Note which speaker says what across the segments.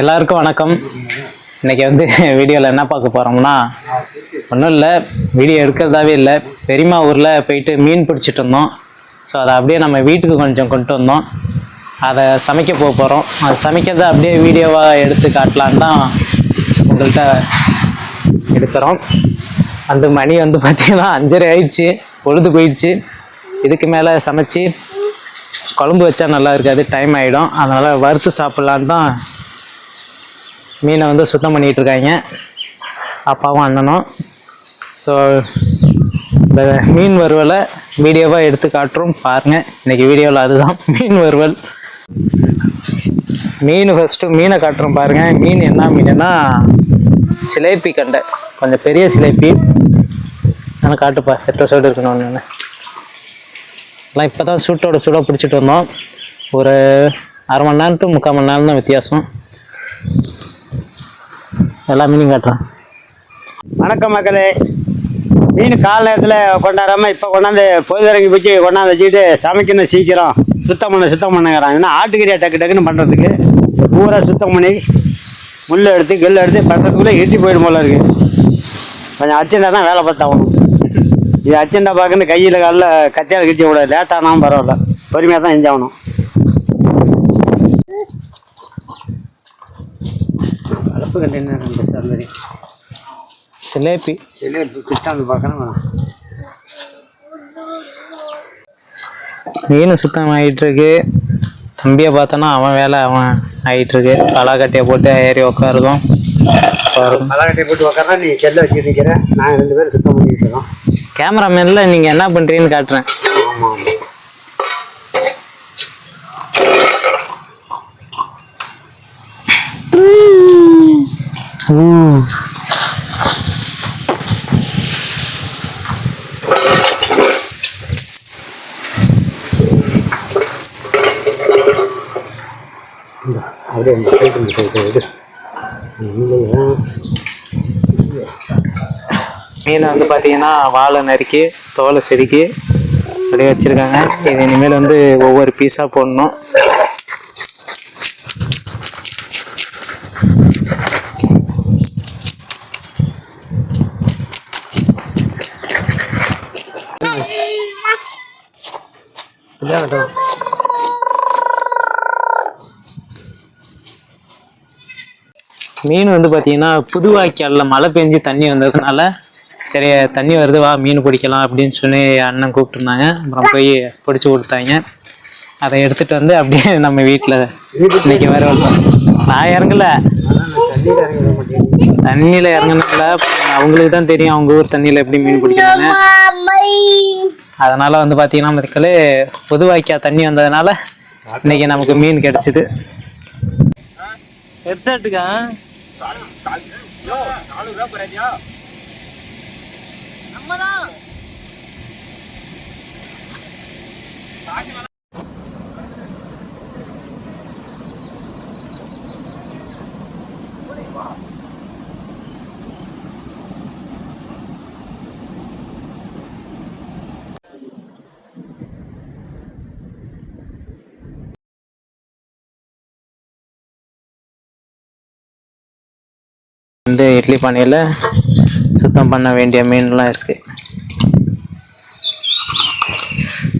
Speaker 1: எல்லாருக்கும் வணக்கம். இன்னைக்கு வந்து வீடியோவில் என்ன பார்க்க போகிறோம்னா ஒன்றும் இல்லை வீடியோ எடுக்கிறதாவே இல்லை. பெரியம்மா ஊரில் போயிட்டு மீன் பிடிச்சிட்டு இருந்தோம் ஸோ அதை அப்படியே நம்ம வீட்டுக்கு கொஞ்சம் கொண்டு வந்தோம். அதை சமைக்க போக போகிறோம் அது சமைக்கிறத அப்படியே வீடியோவாக எடுத்து காட்டலான்னு தான் உங்கள்கிட்ட எடுக்கிறோம். அந்த மணி வந்து பார்த்திங்கன்னா அஞ்சரை ஆயிடுச்சு. பொழுது போயிடுச்சு. இதுக்கு மேலே சமைச்சு குழம்பு வச்சா நல்லா இருக்காது டைம் ஆகிடும் அதனால் வறுத்து சாப்பிட்லான்னு தான் மீனை வந்து சுத்தம் பண்ணிகிட்டு இருக்காங்க அப்பாவும் அண்ணனும். ஸோ இந்த மீன் வறுவலை வீடியோவாக எடுத்து காட்டுறோம். பாருங்கள் இன்றைக்கி வீடியோவில் அதுதான். மீன் வறுவல். மீன் ஃபஸ்ட்டு மீனை காட்டுறோம் பாருங்கள் மீன் என்ன மீனுன்னா சிலேப்பி கண்டை. கொஞ்சம் பெரிய சிலேப்பி. ஆனால் காட்டுப்பா எத்தனை சைடு இருக்கணும் ஒன்று எல்லாம் இப்போ தான் சூட்டோட சூடாக பிடிச்சிட்டு வந்தோம். ஒரு அரை மணி நேரத்துக்கு முக்கால் மணி நேரம் தான் வித்தியாசம். எல்லா மீனும் காட்டுறேன்
Speaker 2: வணக்கம் மக்களே. மீன் கால நேரத்தில் கொண்டாடாம இப்போ கொண்டாந்து பொழுதுறங்கி வச்சு கொண்டாந்து வச்சுக்கிட்டு சமைக்கணும் சீக்கிரம். சுத்தம் பண்ண சுத்தம் பண்ணுங்கிறான். ஏன்னா ஆட்டுக்கறியை டக்கு டக்குன்னு பண்ணுறதுக்கு பூரா சுத்தம் பண்ணி முள் எடுத்து கல் எடுத்து பண்ணுறதுக்குள்ளே இட்டி போயிடும் போல இருக்கு. கொஞ்சம் அர்ஜென்ட்டாக தான் வேலை பார்த்தாகணும் இது அர்ஜென்ட்டாக பார்க்குன்னு கையில் காலில் கத்தியால் கிழிச்ச கூடாது. லேட்டானாலும் பரவாயில்ல. பொறுமையாக தான் செஞ்சாகணும் கண்டெய்னர் ரெண்டு சார் மாதிரி
Speaker 1: சிலேப்பி
Speaker 2: சரி கிட்டாந்து பார்க்கணும்?
Speaker 1: மீன் சுத்தம் ஆகிட்டு இருக்கு தம்பியை பார்த்தோன்னா அவன் வேலை அவன் ஆகிட்டு இருக்கு பலாக்கட்டையை போட்டு ஏறி உட்காருதும் பாருங்க.
Speaker 2: மலக்கட்டையை போட்டு உக்காரா நீ செல்ல வச்சு நிற்கிறேன் நாங்கள் ரெண்டு பேரும் சுத்தம் பண்ணிட்டு இருக்கோம்.
Speaker 1: கேமராமேனில் நீங்கள் என்ன பண்ணுறீங்கன்னு காட்டுறேன்.
Speaker 2: ஆமாம் அப்படியே
Speaker 1: மீன் வந்து பார்த்தீங்கன்னா வாழை நறுக்கி தோலை செதுக்கி அப்படியே வச்சுருக்காங்க. இது இனிமேல் வந்து ஒவ்வொரு பீஸாக போடணும்.
Speaker 2: இதான் வேட்டும்.
Speaker 1: மீன் வந்து பார்த்தீங்கன்னா புது வாய்க்காலில் மழை பெஞ்சு தண்ணி வந்ததுனால சரி தண்ணி வருது வா மீன் பிடிக்கலாம் அப்படின்னு சொல்லி அண்ணன் கூப்பிட்டுருந்தாங்க. அப்புறம் போய் பிடிச்சி கொடுத்தாங்க. அதை எடுத்துட்டு வந்து அப்படியே நம்ம வீட்டில் இன்னைக்கு வேற நான் இறங்கல.
Speaker 2: தண்ணியில்
Speaker 1: இறங்கினால அவங்களுக்கு தான் தெரியும் அவங்க ஊர் தண்ணியில் எப்படி மீன் பிடிக்கிறாங்க அதனால வந்து பார்த்தீங்கன்னா மக்களே புது வாய்க்கா தண்ணி வந்ததுனால இன்னைக்கு நமக்கு மீன் கிடைச்சிது. ஹெட்செட்டுக்கா? வந்து இட்லி பானையில் சுத்தம் பண்ண வேண்டிய மீன்லாம் இருக்குது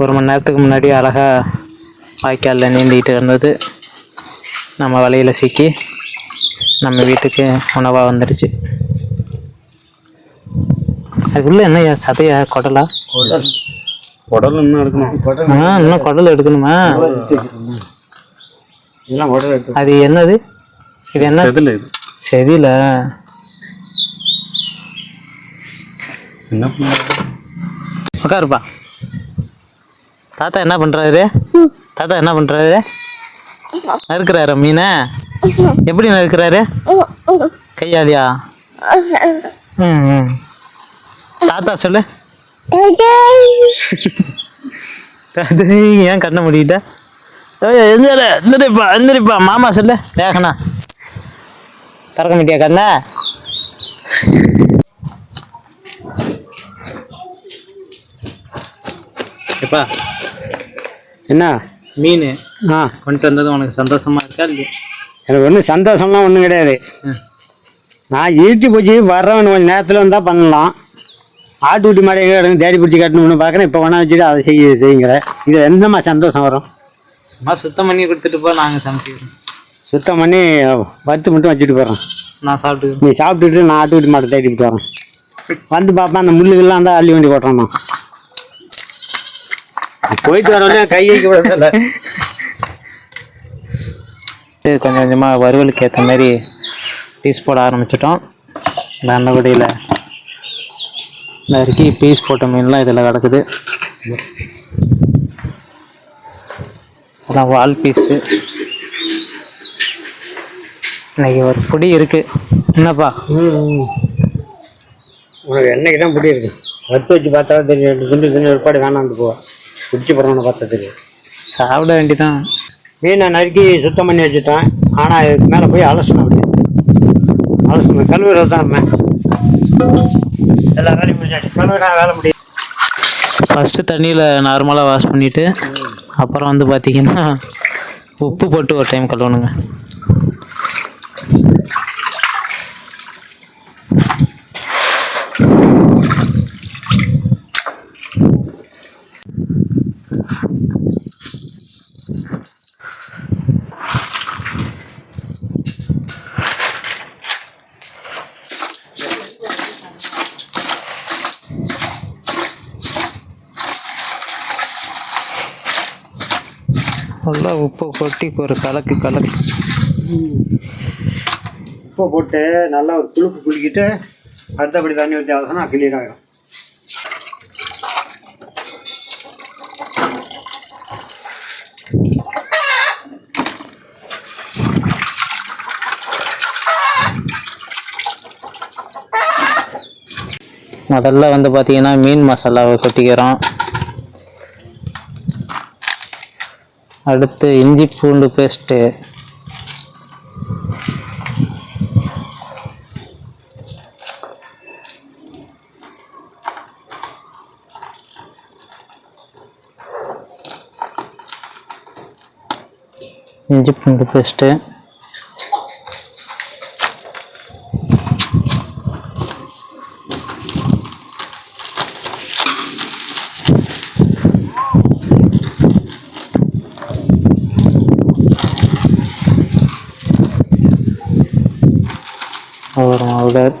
Speaker 1: ஒரு மணி நேரத்துக்கு முன்னாடி அழகாக வாய்க்காலில் நீந்திக்கிட்டு இருந்தது. நம்ம வலையில் சிக்கி நம்ம வீட்டுக்கு உணவாக வந்துடுச்சு. அதுக்குள்ளே என்ன சதையா? குடலா?
Speaker 2: குடல். இன்னும் எடுக்கணும். குடல்
Speaker 1: ஆ இன்னும் குடல் எடுக்கணுமா?
Speaker 2: இதெல்லாம் குடல் எடுத்து
Speaker 1: அது என்னது? இது என்ன?
Speaker 2: செதில என்ன
Speaker 1: உட்காருப்பா தாத்தா என்ன பண்றாரு? தாத்தா என்ன பண்றாரு? நறுக்கிறாரு மீனை. எப்படி நறுக்கிறாரு? கையாலியா. தாத்தா சொல்லு. ஏன் கண்ண எந்திரி எந்திரிப்பா எந்திரிப்பா. மாமா சொல்லு. வேகண்ணா திறக்க மாட்டியா கண்ணா? எப்பா?
Speaker 2: என்ன?
Speaker 1: மீன்.
Speaker 2: ஆ.
Speaker 1: கொண்டு வந்தது உனக்கு சந்தோஷமா இருக்கா இல்லையா?
Speaker 2: எனக்கு ஒன்றும் சந்தோஷம்லாம் ஒன்றும் கிடையாது. நான் இருட்டி போச்சு வர்றவன் கொஞ்சம் நேரத்தில் வந்தால் பண்ணலாம். ஆட்டு குட்டி மாடு எங்கே கிடக்கு தேடி பிடிச்சி கட்டணும்னு பார்க்குறேன். இப்போ கொண்டா வச்சுட்டு அதை செய்ய செய்யுங்கிற. இது என்னம்மா சந்தோஷம் வரும்?
Speaker 1: சும்மா சுத்தம் பண்ணி கொடுத்துட்டு போ நாங்கள் சமைச்சிக்கிறோம்.
Speaker 2: சுத்தம் பண்ணி வறுத்து மட்டும் வச்சுட்டு போகிறேன்
Speaker 1: நான் சாப்பிட்டு
Speaker 2: நீ சாப்பிட்டுட்டு நான் ஆட்டு குட்டி மாட்டை தேடிட்டு வரேன். வந்து பார்ப்பேன் அந்த முள்ளுகள்லாம் தான் அள்ளி வண்டி கொட்டுறேன் நான் போயிட்டு வர வரையும் கை வைக்க விடல
Speaker 1: இது கொஞ்சம் கொஞ்சமாக வறுவலுக்கு ஏற்ற மாதிரி பீஸ் போட ஆரம்பிச்சிட்டோம். இந்த அன்னகுடியில் நறுக்கி பீஸ் போட்ட மீன்லாம் இதில் கிடக்குது. அதான் வால் பீஸு இன்னைக்கு ஒரு பொடி இருக்குது என்னப்பா?
Speaker 2: உனக்கு என்னைக்கு தான் பிடிச்சிருக்கு வறுத்து வச்சு பார்த்தா தெரியும். துண்டு துண்டு ஒருபாடு வேணாந்து போவா பிடிச்சி போகிறவனை பார்த்தா தெரியும்.
Speaker 1: சாப்பிட வேண்டிதான்.
Speaker 2: மீனை நறுக்கி சுத்தம் பண்ணி வச்சுட்டேன். ஆனால் இதுக்கு மேலே போய் அலசணும் அப்படியே. அலசணும். கழுவுறது தான் நம்ம. எல்லா வேலையும் முடிஞ்சாச்சு கழுவுனா வேலை முடியும்
Speaker 1: ஃபஸ்ட்டு தண்ணியில் நார்மலாக வாஷ் பண்ணிவிட்டு அப்புறம் வந்து பார்த்தீங்கன்னா உப்பு போட்டு ஒரு டைம் கழுவணுங்க. நல்லா உப்பை கொட்டி ஒரு கலக்கு கலக்கு.
Speaker 2: உப்பை போட்டு நல்லா ஒரு துளுப்பு குளிக்கிட்டு அடுத்தபடி தண்ணி ஊற்றி அலசினா கிளியர் ஆகிடும்
Speaker 1: முதல்ல வந்து பார்த்திங்கன்னா மீன் மசாலாவை கொட்டிக்கிறோம். அடுத்து இஞ்சி பூண்டு பேஸ்ட்டு இஞ்சி பூண்டு பேஸ்ட்டு. ஒரு பவுடர்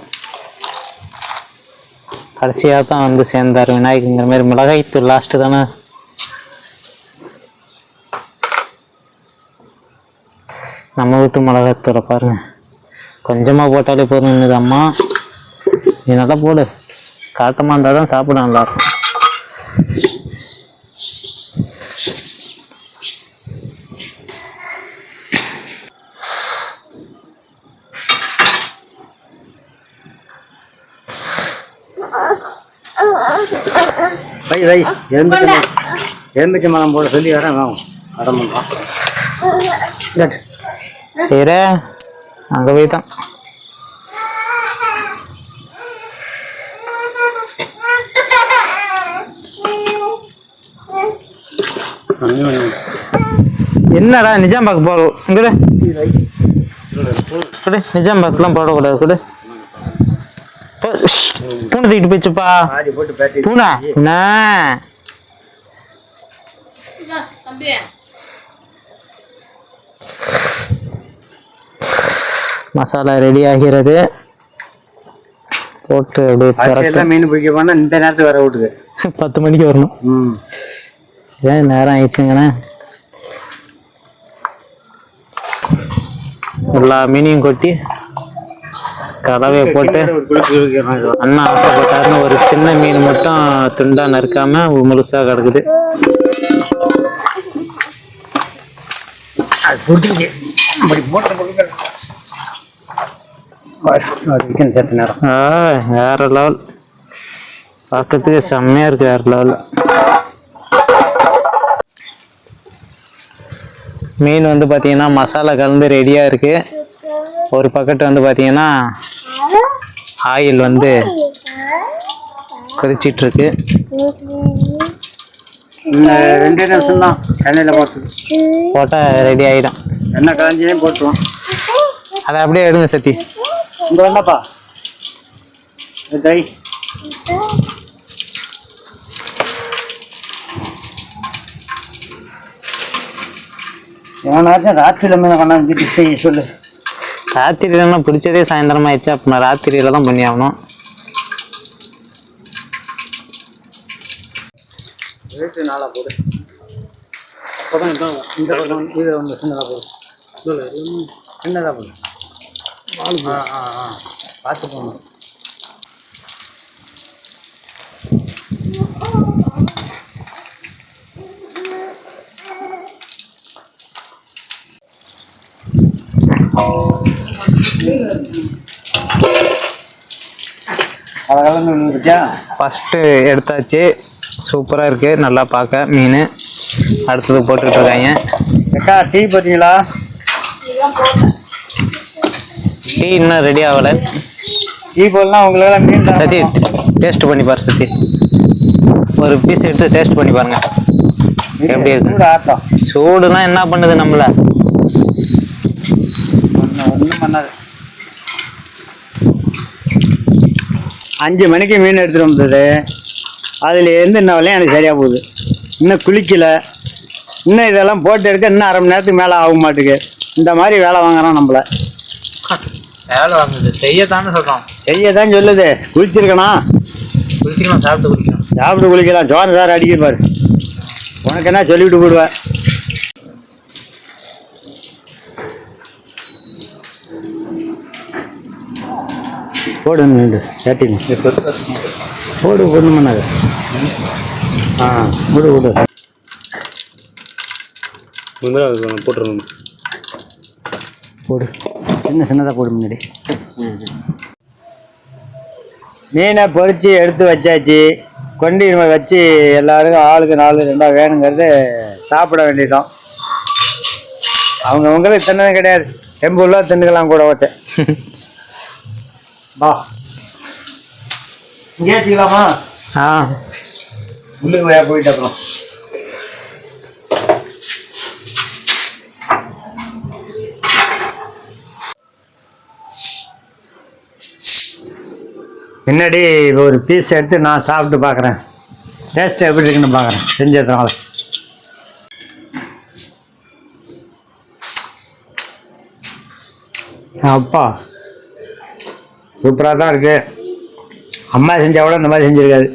Speaker 1: கடைசியாக தான் வந்து சேர்ந்தார் விநாயகங்கிற மாதிரி மிளகாய்த்தூள் லாஸ்ட்டு தானே? நம்ம வீட்டு மிளகாய்த்தூளை பாருங்க. கொஞ்சமாக போட்டாலே போதும் இது அம்மா? நீ நல்லா போடு. காட்டமாக இருந்தால் தான் சாப்பிட நல்லா இருக்கும்
Speaker 2: வை வை எலும்பிச்சு எலும்பிச்சு மரம் போட சொல்லி வரேன் வாங்க அடம் பண்ணுறோம்
Speaker 1: சரி அங்கே போய் தான். என்னடா நிஜாம்பாக் போகிறோம் இங்கே கொடு நிஜாம்பாக்கெலாம் போடக்கூடாது கொடு. பூனை தூக்கிட்டு போயிடுச்சுப்பா.
Speaker 2: பாதி
Speaker 1: பூனை என்ன? மசாலா ரெடி ஆகிறது. போட்டு அப்படியே
Speaker 2: மீன் பிடிக்க போனால் இந்த நேரத்துக்கு வர விட்டுது.
Speaker 1: பத்து மணிக்கு வரணும்.
Speaker 2: ம்.
Speaker 1: ஏன் நேரம் ஆயிடுச்சுங்கண்ணே? எல்லா மீனையும் கொட்டி கலவையை போட்டு. அண்ணா ஆசைப்பட்டாருன்னு ஒரு சின்ன மீன் மட்டும் துண்டா நறுக்காம முழுசா கிடக்குது.
Speaker 2: அது போட்டு
Speaker 1: வேற லெவல் பார்க்கறதுக்கு செம்மையா இருக்கு வேற லெவல் மீன் வந்து பார்த்தீங்கன்னா மசாலா கலந்து ரெடியாக இருக்கு. ஒரு பக்கெட் வந்து பார்த்தீங்கன்னா ஆயில் வந்து கொதிச்சிட்டு இருக்கு.
Speaker 2: இன்னும் ரெண்டே நிமிஷம் தான் எண்ணெயில் போட்டு
Speaker 1: போட்டால் ரெடி ஆகிடும்
Speaker 2: எண்ணெய் கலைஞ்சியும் போட்டுருவோம்.
Speaker 1: அதை அப்படியே எடுங்க சத்தி.
Speaker 2: இங்கே என்னப்பா? கை. எவனாச்சும் ராத்திரில மீன் கொண்டாந்து செய்ய சொல்லு.
Speaker 1: ராத்திரியில பிடிச்சதே சாயந்தரம் ஆயிடுச்சு? அப்போ நான் ராத்திரியில தான் பண்ணி ஆகணும்.
Speaker 2: ரேட்டு நாளாக போடு. இந்த இது சின்னதாக போடு. சின்னதாக போடு. ஆ ஆ ஆ. பார்த்து போகணும்
Speaker 1: ஃபஸ்ட்டு எடுத்தாச்சு. சூப்பராக இருக்குது நல்லா பார்க்க. மீன் அடுத்தது போட்டுக்கிட்டு இருக்காங்க.
Speaker 2: அக்கா டீ பார்த்தீங்களா
Speaker 1: டீ இன்னும் ரெடி ஆகலை.
Speaker 2: டீ போடலாம் உங்களுக்கெல்லாம் மீன்
Speaker 1: சத்தி டேஸ்ட் பண்ணி பாரு சத்தி ஒரு பீஸ் எடுத்து டேஸ்ட் பண்ணி பாருங்க. எப்படி இருக்கு?
Speaker 2: ஆட்டம்.
Speaker 1: சூடுனா என்ன பண்ணுது நம்மள?
Speaker 2: ஒன்றும் பண்ணாது. அஞ்சு மணிக்கு மீன் எடுத்துகிட்டு வந்தது அதில் எந்த இன்ன வரையும் எனக்கு சரியாக போகுது. இன்னும் குளிக்கல. இன்னும் இதெல்லாம் போட்டு எடுக்க இன்னும் அரை மணி நேரத்துக்கு மேலே ஆக மாட்டேங்குது இந்த மாதிரி வேலை வாங்குறான் நம்மளை.
Speaker 1: வேலை வாங்குது செய்யத்தானே சொல்கிறோம்
Speaker 2: செய்ய தான் சொல்லுது. குளிச்சிருக்கணும்
Speaker 1: குளிச்சிக்கலாம் சாப்பிட்டு குளிக்கலாம்
Speaker 2: சாப்பிட்டு குளிக்கலாம் சோறு சார் அடிக்க பாரு. உனக்கு என்ன சொல்லிவிட்டு போடுவேன் போடு சேட்டிங் போடு பண்ணாது ஆ விடு விடு
Speaker 1: போட்டுருங்க
Speaker 2: போடு. சின்ன சின்னதாக போடு முன்னாடி. மீனை பொரிச்சு எடுத்து வச்சாச்சு. கொண்டு வச்சு எல்லாருக்கும் ஆளுக்கு நாலு ரெண்டா வேணுங்கிறது சாப்பிட வேண்டியதுதான். அவங்க அவங்களுக்கு தின்னதும் கிடையாது. எண்பது ரூபா தின்னுக்கலாம் கூட ஒருத்த வா. இங்கே வச்சுக்கலாமா?
Speaker 1: ஆ.
Speaker 2: உள்ளுக்கு போய் போயிட்டு அப்புறம். பின்னாடி ஒரு பீஸ் எடுத்து நான் சாப்பிட்டு பார்க்குறேன். டேஸ்ட் எப்படி இருக்குன்னு பார்க்குறேன். செஞ்சதுனால. அப்பா சூப்பராக தான் இருக்குது அம்மா செஞ்சால் கூட இந்த மாதிரி செஞ்சிருக்காது.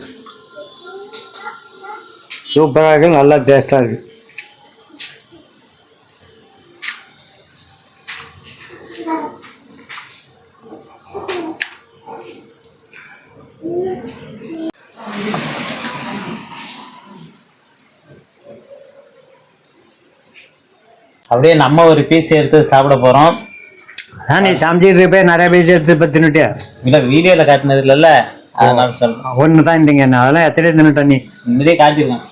Speaker 2: சூப்பராக இருக்குது நல்லா டேஸ்ட்டாக இருக்குது
Speaker 1: அப்படியே நம்ம ஒரு பீஸ் எடுத்து சாப்பிட போகிறோம்
Speaker 2: அதான் நீ சமைச்சிட்டு இருப்பே நிறைய பேர் எடுத்து இப்போ தின்னுட்டியா?
Speaker 1: இல்லை வீடியோவில் காட்டினது இல்லைல்ல அதனால சொல்கிறேன்
Speaker 2: ஒன்று தான் இருந்தீங்க நான் அதெல்லாம் எத்தனை தின்னுட்ட நீ.
Speaker 1: முன்னாடியே காட்டியிருக்கேன்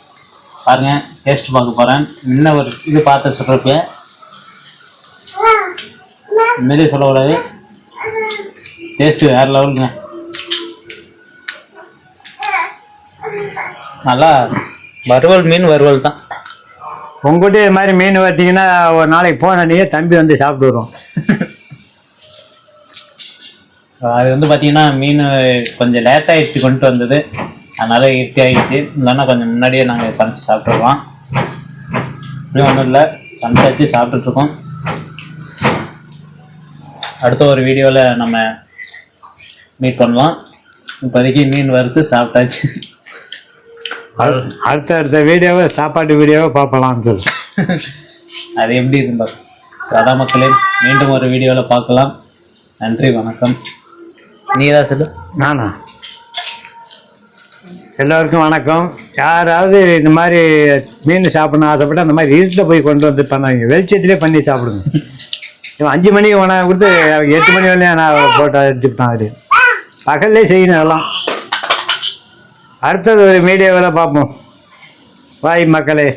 Speaker 1: பாருங்க டேஸ்ட் பார்க்க போகிறேன் இன்னும் ஒரு இது பார்த்து சொல்கிறப்ப முன்னாடியே சொல்லக்கூடாது. டேஸ்ட்டு வேறு லெவலுங்க நல்லா வறுவல் மீன் வறுவல் தான்
Speaker 2: உங்ககிட்ட இது மாதிரி மீன் பார்த்தீங்கன்னா ஒரு நாளைக்கு போனே தம்பி வந்து சாப்பிட்டு வரும்
Speaker 1: அது வந்து பார்த்தீங்கன்னா மீன் கொஞ்சம் லேட் ஆயிடுச்சு கொண்டு வந்தது. அதனால ஈர்த்தி ஆகிடுச்சு இல்லைன்னா கொஞ்சம் முன்னாடியே நாங்கள் சமைச்சு சாப்பிட்ருவோம் இன்னும் ஒன்றும் இல்லை. சமைச்சாச்சு சாப்பிட்டுட்ருக்கோம். அடுத்த ஒரு வீடியோவில் நம்ம மீட் பண்ணலாம் இப்போதைக்கு மீன் வறுத்து சாப்பிட்டாச்சு.
Speaker 2: அடுத்த அடுத்த வீடியோவை சாப்பாட்டு வீடியோவை பார்ப்பலாம்னு சொல்லு.
Speaker 1: அது எப்படி இருந்தால் அதான் மக்களே மீண்டும் ஒரு வீடியோவில் பார்க்கலாம். நன்றி வணக்கம். நீ தான் சொல்லு.
Speaker 2: நானா? எல்லோருக்கும் வணக்கம். யாராவது இந்த மாதிரி மீன் சாப்பிடணும் ஆசைப்பட்டு அந்த மாதிரி இருட்டில் போய் கொண்டு வந்து பண்ணாங்க வெளிச்சத்திலே பண்ணி சாப்பிடுங்க. இவன் அஞ்சு மணிக்கு உணவு கொடுத்து எட்டு மணி வரையும் நான் போட்டு எடுத்துக்கிட்டான் அவரு பகல்லே செய்யணும் எல்லாம் அடுத்தது ஒரு மீடியாவில் பார்ப்போம். வாய் மக்களே.